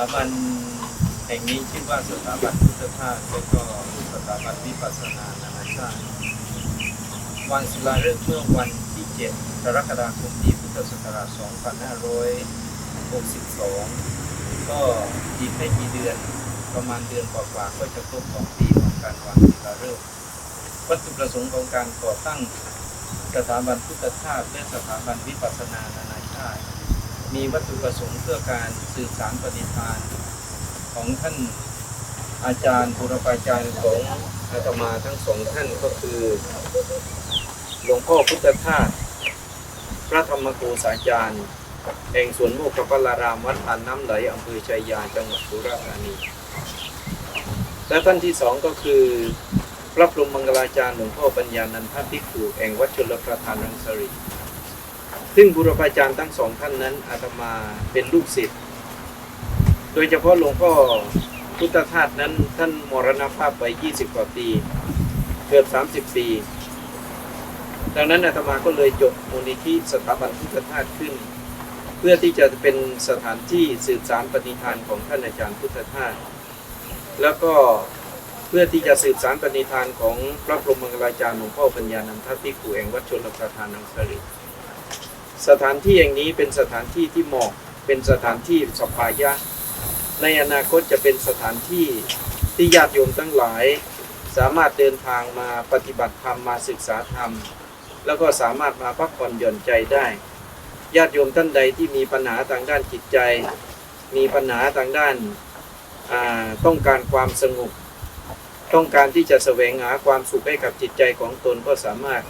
าบันแห่งนี้ชื่อว่าสถาบันพุทธทาสและก็สถาบันวิปัสสนานานาชาติวันศิลาฤกษ์เมื่อวันที่ 7 กรกฎาคมปีพุทธศักราช 2562 ก็อีกไม่กี่เดือนประมาณเดือนกว่าๆก็จะครบสองปีของการวางศิลาฤกษ์วัตถุประสงค์ของการก่อตั้งสถาบันพุทธทาสและสถาบันวิปัสสนานานาชาติ มีวัตถุประสงค์เพื่อการสื่อสารปฏิภาณของท่านอาจารย์บุรพาจารย์ของอาตมาทั้งสองท่านก็คือ หลวงพ่อพุทธทาสพระธรรมโกษาจารย์แห่งสวนโมกขปลารามวัดทานน้ำไหลอำเภอชัยยาจังหวัดสุราษฎร์ธานี และท่านที่สองก็คือ พระพรหมมังคลาจารย์หลวงพ่อปัญญานันทภิกขุแห่งวัดชลประทานรังสรี ซึ่งบุรพาจารย์ทั้งสองท่านนั้นอาตมาเป็นลูกศิษย์ โดยเฉพาะหลวงพ่อพุทธทาสนั้นท่านมรณภาพไป 20 กว่าปี เกือบ 30 ปี ดังนั้นอาตมาก็เลยจบมูลนิธิสถาบันพุทธทาสขึ้น เพื่อที่จะเป็นสถานที่สืบสารปฏิทานของท่านอาจารย์พุทธทาส แล้วก็เพื่อที่จะสืบสารปณิธานของพระพรหมมังคลาจารย์หลวงพ่อปัญญานันทภิกขุแห่งวัดชนประทานนังสริ สถานที่แห่งนี้เป็นสถานที่ที่เหมาะเป็นสถานที่สปายะ ในอนาคตจะเป็นสถานที่ที่ญาติโยมทั้งหลาย สามารถเดินทางมาปฏิบัติธรรมมาศึกษาธรรม แล้วก็สามารถมาพักผ่อนหย่อนใจได้ญาติโยมท่านใดที่มีปัญหาทางด้านจิตใจ มีปัญหาทางด้านาต้องการความสงบต้องการที่จะแสวงหาความสุขให้กับจิตใจของตนก็สามารถ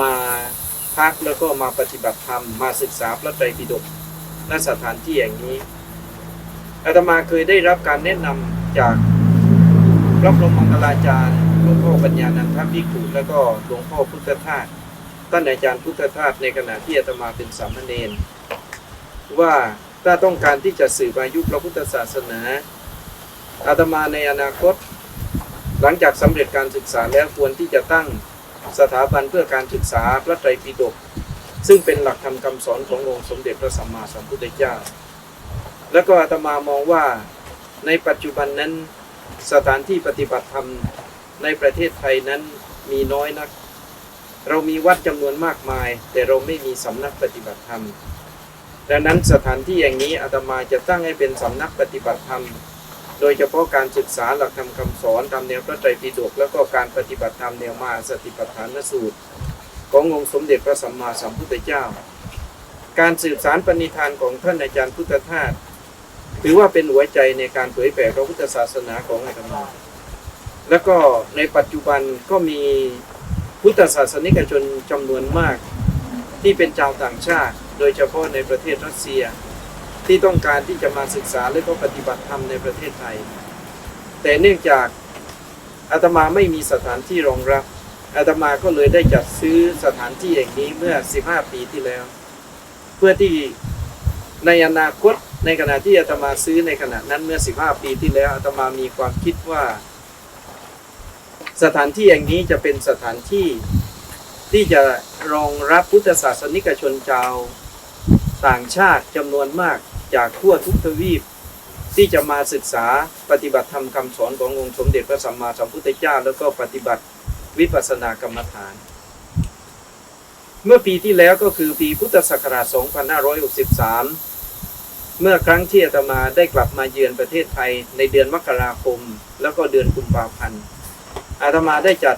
มา พักแล้วก็มาปฏิบัติธรรมมาศึกษาพระไตรปิฎกณสถานที่แห่งนี้อาตมาเคยได้รับการแนะนำจากพระพรหมมังคลาจารย์หลวงพ่อปัญญานันทภิขุแล้วก็หลวงพ่อพุทธทาสท่านอาจารย์พุทธทาสในขณะที่อาตมาเป็นสามเณรว่าถ้าต้องการที่จะสืบอายุพระพุทธศาสนาอาตมาในอนาคต หลังจากสำเร็จการศึกษาแล้วควรที่จะตั้ง สถาบันเพื่อการศึกษาพระไตรปิฎกซึ่งเป็นหลักธรรมคำสอนขององค์สมเด็จพระสัมมาสัมพุทธเจ้า แล้วก็อาตมามองว่าในปัจจุบันนั้นสถานที่ปฏิบัติธรรมในประเทศไทยนั้นมีน้อยนัก เรามีวัดจำนวนมากมาย แต่เราไม่มีสำนักปฏิบัติธรรมดังนั้นสถานที่อย่างนี้อาตมาจะตั้งให้เป็นสำนักปฏิบัติธรรม โดยเฉพาะการศึกษาหลักธรรมคำสอนตามแนวพระไตรปิฎกแล้วก็การปฏิบัติธรรมแนวมาสติปัฏฐานสูตร ขององค์สมเด็จพระสัมมาสัมพุทธเจ้า การสืบสารปณิธานของท่านอาจารย์พุทธทาสถือว่าเป็นหัวใจในการเผยแผ่พระพุทธศาสนาของอาตมาแล้วก็ในปัจจุบันก็มีพุทธศาสนิกชนจำนวนมาก ที่เป็นชาวต่างชาติ โดยเฉพาะในประเทศรัสเซีย ที่ต้องการที่จะมาศึกษาและก็ปฏิบัติธรรมในประเทศไทย แต่เนื่องจากอาตมาไม่มีสถานที่รองรับอาตมาก็เลยได้จัดซื้อสถานที่แห่งนี้เมื่อ 15 ปีที่แล้ว เพื่อที่ในอนาคตในขณะที่อาตมาซื้อในขณะนั้นเมื่อ 15 ปีที่แล้วอาตมามีความคิดว่า สถานที่แห่งนี้จะเป็นสถานที่ที่จะรองรับพุทธศาสนิกชนชาว ต่างชาติจำนวนมากจากทั่วทุกทวีป ที่จะมาศึกษาปฏิบัติธรรมคำสอนขององค์สมเด็จพระสัมมาสัมพุทธเจ้า แล้วก็ปฏิบัติวิปัสสนากรรมฐาน เมื่อปีที่แล้วก็คือปีพุทธศักราช 2563 เมื่อครั้งที่อาตมาได้กลับมาเยือนประเทศไทยในเดือนมกราคม แล้วก็เดือนกุมภาพันธ์อาตมาได้จัด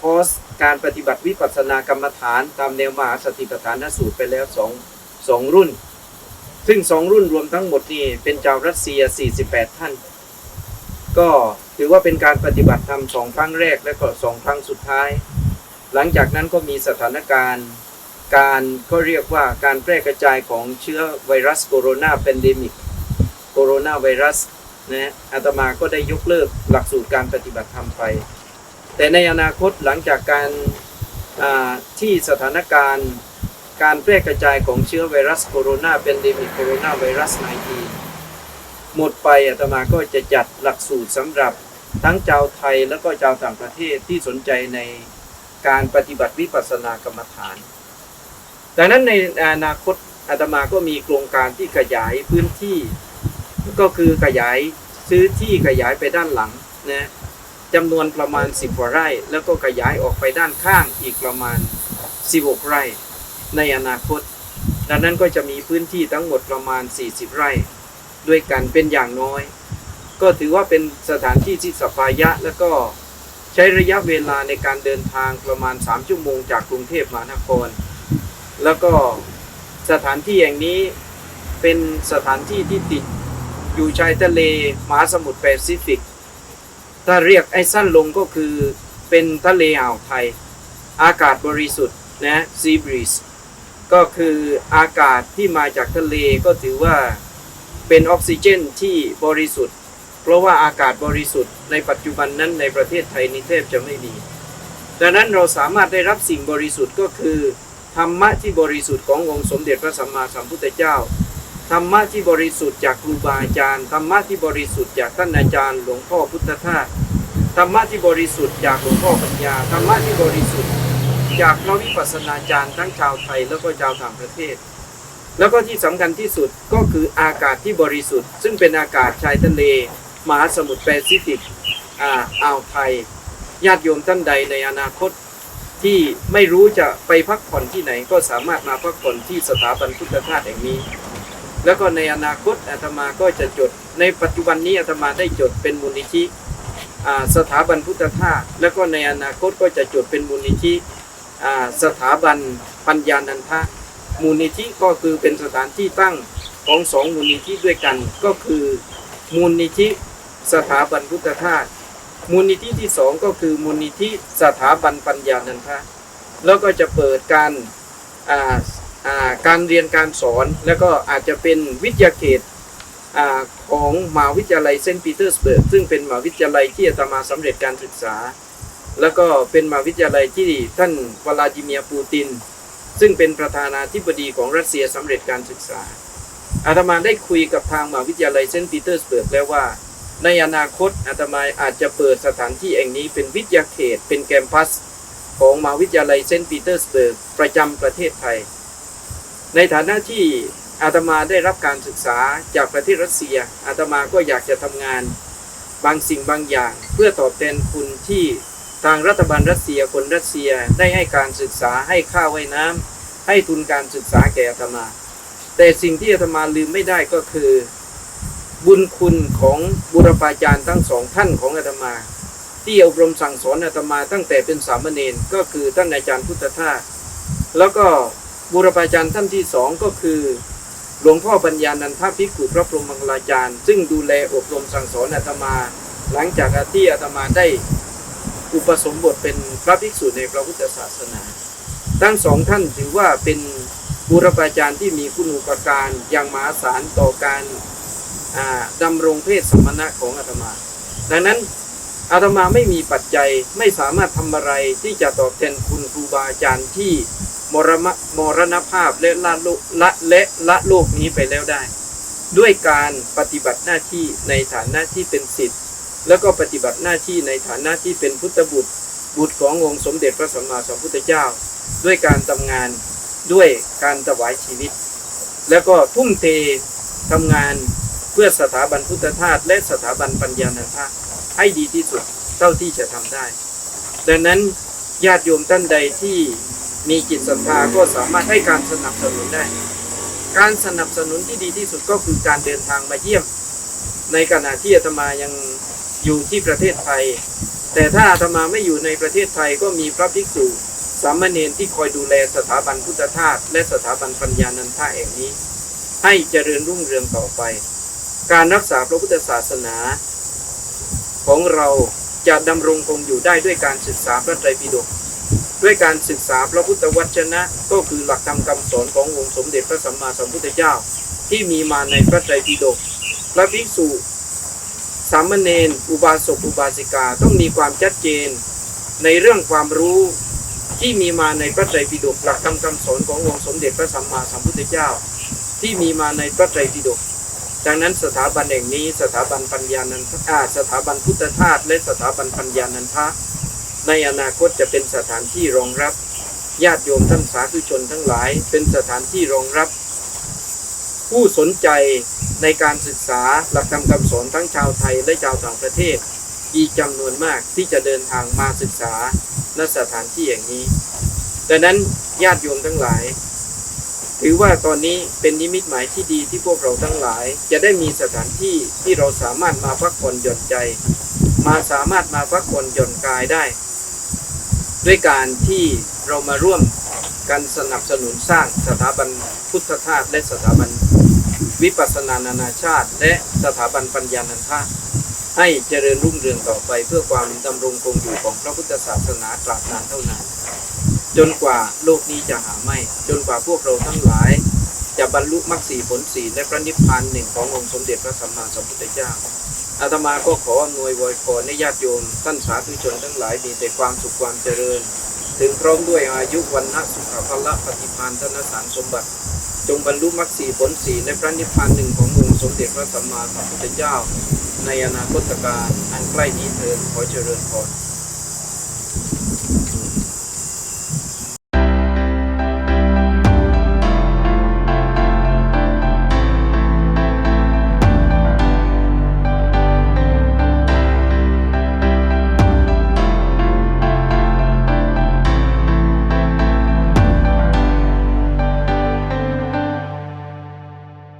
คอร์สการปฏิบัติวิปัสสนากรรมฐาน ตามแนวมหาสติปัฏฐานสูตรไปแล้วสอง สองรุ่น ซึ่งสองรุ่นรวมทั้งหมดนี่เป็นชาวรัสเซีย 48 ท่าน ก็ถือว่าเป็นการปฏิบัติธรรมสองครั้งแรกและก็สองครั้งสุดท้าย หลังจากนั้นก็มีสถานการณ์การก็เรียกว่าการแพร่กระจายของเชื้อไวรัสโคโรนาแพนเดมิกโคโรนาไวรัสนะอาตมาก็ได้ยกเลิกหลักสูตรการปฏิบัติธรรมไป แต่ในอนาคตหลังจากการที่สถานการณ์ การแพร่กระจายของเชื้อไวรัสโคโรนาเป็นเดมิโคโรนาไวรัส19หมดไปอาตมาก็จะจัดหลักสูตรสำหรับทั้งชาวไทยแล้วก็ชาวต่างประเทศที่สนใจในการปฏิบัติวิปัสสนากรรมฐาน ดังนั้นในอนาคตอาตมาก็มีโครงการที่ขยายพื้นที่ ก็คือขยายซื้อที่ขยายไปด้านหลังนะจำนวนประมาณ 10กว่าไร่ แล้วก็ขยายออกไปด้านข้างอีกประมาณ 16 ไร่ ในอนาคต ดังนั้นก็จะมีพื้นที่ทั้งหมดประมาณ 40 ไร่ด้วยกันเป็นอย่างน้อย ก็ถือว่าเป็นสถานที่ที่สปายะ แล้วก็ใช้ระยะเวลาในการเดินทางประมาณ 3 ชั่วโมงจากกรุงเทพมหานคร แล้วก็สถานที่แห่งนี้เป็นสถานที่ที่ติดอยู่ชายทะเลมหาสมุทรแปซิฟิก ถ้าเรียกไอ้สั้นลงก็คือเป็นทะเลอ่าวไทย อากาศบริสุทธิ์นะซีบรีส ก็คืออากาศที่มาจากทะเลก็ถือว่าเป็นออกซิเจนที่บริสุทธิ์ เพราะว่าอากาศบริสุทธิ์ในปัจจุบันนั้นในประเทศไทยนี่แทบจะไม่มีดังนั้นเราสามารถได้รับสิ่งบริสุทธิ์ก็คือธรรมะที่บริสุทธิ์ขององค์สมเด็จพระสัมมาสัมพุทธเจ้าธรรมะที่บริสุทธิ์จากครูบาอาจารย์ธรรมะที่บริสุทธิ์จากท่านอาจารย์ หลวงพ่อพุทธทาสธรรมะที่บริสุทธิ์จากหลวงพ่อปัญญาธรรมะที่บริสุทธิ์ จากพระวิปัสสนาจารย์ทั้งชาวไทยแล้วก็ชาวต่างประเทศ แล้วก็ที่สำคัญที่สุดก็คืออากาศที่บริสุทธิ์ ซึ่งเป็นอากาศชายทะเล มหาสมุทรแปซิฟิกอ่าอ่าวไทยญาติโยมท่านใดในอนาคตที่ไม่รู้จะไปพักผ่อนที่ไหนก็สามารถมาพักผ่อนที่สถาบันพุทธทาสแห่งนี้ แล้วก็ในอนาคตอาตมาก็จะจด ในปัจจุบันนี้อาตมาได้จดเป็นมูลนิธิสถาบันพุทธทาสแล้วก็ในอนาคตก็จะจดเป็นมูลนิธิ สถาบันปัญญานันทะมูลนิธิก็คือเป็นสถานที่ตั้งของสองมูลนิธิด้วยกัน ก็คือมูลนิธิสถาบันพุทธทาสมูลนิธิที่สองก็คือมูลนิธิสถาบันปัญญานันทะแล้วก็จะเปิดการาาการเรียนการสอน แล้วก็อาจจะเป็นวิทยาเขตอของมหาวิทยาลัยเซนต์ปีเตอร์สเบิร์กซึ่งเป็นมหาวิทยาลัยที่อาตมาสำเร็จการศึกษา แล้วก็เป็นมหาวิทยาลัยที่ท่านวลาดิเมียปูติน ซึ่งเป็นประธานาธิบดีของรัสเซียสำเร็จการศึกษา อาตมาได้คุยกับทางมหาวิทยาลัยเซนต์ปีเตอร์สเบิร์กแล้วว่า ในอนาคตอาตมาอาจจะเปิดสถานที่แห่งนี้เป็นวิทยาเขต เป็นแคมปัส ของมหาวิทยาลัยเซนต์ปีเตอร์สเบิร์กประจำประเทศไทย ในฐานะที่อาตมาได้รับการศึกษาจากประเทศรัสเซียอาตมาก็อยากจะทำงานบางสิ่งบางอย่าง เพื่อตอบแทนคุณที่ ทางรัฐบาลรัสเซียคนรัสเซียได้ให้การศึกษาให้ข้าวให้น้ำให้ทุนการศึกษาแก่อาตมา แต่สิ่งที่อาตมาลืมไม่ได้ก็คือ บุญคุณของบุรพาจารย์ทั้งสองท่านของอาตมา ที่อบรมสั่งสอนอาตมาตั้งแต่เป็นสามเณรก็คือท่านอาจารย์พุทธทาสแล้วก็บูรพาจารย์ท่านที่สองก็คือหลวงพ่อปัญญานันทภิกขุพระพรหมมังลาจารย์ ซึ่งดูแลอบรมสั่งสอนอาตมา หลังจากที่อาตมาได้ อุปสมบทเป็นพระภิกษุในพระพุทธศาสนา ทั้งสองท่านถือว่าเป็นบูรพาจารย์ที่มีคุณูปการอย่างมหาศาลต่อการอ่าดำรงเพศสมณะของอาตมา ดังนั้นอาตมาไม่มีปัจจัยไม่สามารถทำอะไรที่จะตอบแทนคุณครูบาอาจารย์ที่มรมมรณภาพและละโลกละและละโลกนี้ไปแล้วได้ ด้วยการปฏิบัติหน้าที่ในฐานะที่เป็นสิทธิ์ แล้วก็ปฏิบัติหน้าที่ในฐานะที่เป็นพุทธบุตรบุตรขององค์สมเด็จพระสัมมาสัมพุทธเจ้า ด้วยการทำงานด้วยการถวายชีวิต แล้วก็ทุ่มเททำงานเพื่อสถาบันพุทธทาสและสถาบันปัญญานันทะให้ดีที่สุดเท่าที่จะทำได้ ดังนั้นญาติโยมท่านใดที่มีจิตศรัทธาก็สามารถให้การสนับสนุนได้ การสนับสนุนที่ดีที่สุดก็คือการเดินทางมาเยี่ยม ในขณะที่อาตมายัง อยู่ที่ประเทศไทย แต่ถ้าอาตมาไม่อยู่ในประเทศไทยก็มีพระภิกษุสามเณรที่คอยดูแลสถาบันพุทธทาสและสถาบันปัญญานันทาแห่งนี้ ให้เจริญรุ่งเรืองต่อไป การรักษาพระพุทธศาสนา ของเราจะดำรงคงอยู่ได้ด้วยการศึกษาพระไตรปิฎกด้วยการศึกษาพระพุทธวจนะ ก็คือหลักธรรมคำสอนขององค์สมเด็จพระสัมมาสัมพุทธเจ้า ที่มีมาในพระไตรปิฎกพระภิกษุ สามเณรอุบาสกอุบาสิกาต้องมีความชัดเจน ในเรื่องความรู้ที่มีมาในพระไตรปิฎกหลักธรรมคำสอนขององค์สมเด็จพระสัมมาสัมพุทธเจ้า ที่มีมาในพระไตรปิฎกดังนั้นสถาบันแห่งนี้สถาบันปัญญานันทาสถาบันพุทธทาสและสถาบันปัญญานันทะในอนาคตจะเป็นสถานที่รองรับญาติโยมท่านสาธุชนทั้งหลาย เป็นสถานที่รองรับ ผู้สนใจในการศึกษาหลักธรรมคำสอนทั้งชาวไทยและชาวต่างประเทศ อีกจำนวนมากที่จะเดินทางมาศึกษาณสถานที่อย่างนี้ดังนั้นญาติโยมทั้งหลาย ถือว่าตอนนี้เป็นนิมิตหมายที่ดีที่พวกเราทั้งหลาย จะได้มีสถานที่ที่เราสามารถมาพักผ่อนหย่อนใจ มาสามารถมาพักผ่อนหย่อนกายได้ ด้วยการที่เรามาร่วม กันสนับสนุนสร้างสถาบันพุทธทาสและสถาบันวิปัสสนานานาชาติ และสถาบันปัญญานันทาให้เจริญรุ่งเรืองต่อไปเพื่อความดำรงคงอยู่ของพระพุทธศาสนาตราบนานเท่านานจนกว่าโลกนี้จะหาไม่ จนกว่าพวกเราทั้งหลาย จะบรรลุมรรคสีผลสีและพระนิพพานหนึ่งขององค์สมเด็จพระสัมมาสัมพุทธเจ้าอาตมาก็ขออำนวยวยพรให้ญาติโยมท่านสาธุชนทั้งหลายมีแต่ความสุขความเจริญ ถึงพร้อมด้วยอายุวันนะสุขภาละปฏิพานธนสารสมบัติ จงบรรลุมรรคสีผลสีในพระนิพพานหนึ่งขององค์สมเด็จพระสัมมาสัมพุทธเจ้า ในอนาคตการอันใกล้นี้เถิดขอเจริญพร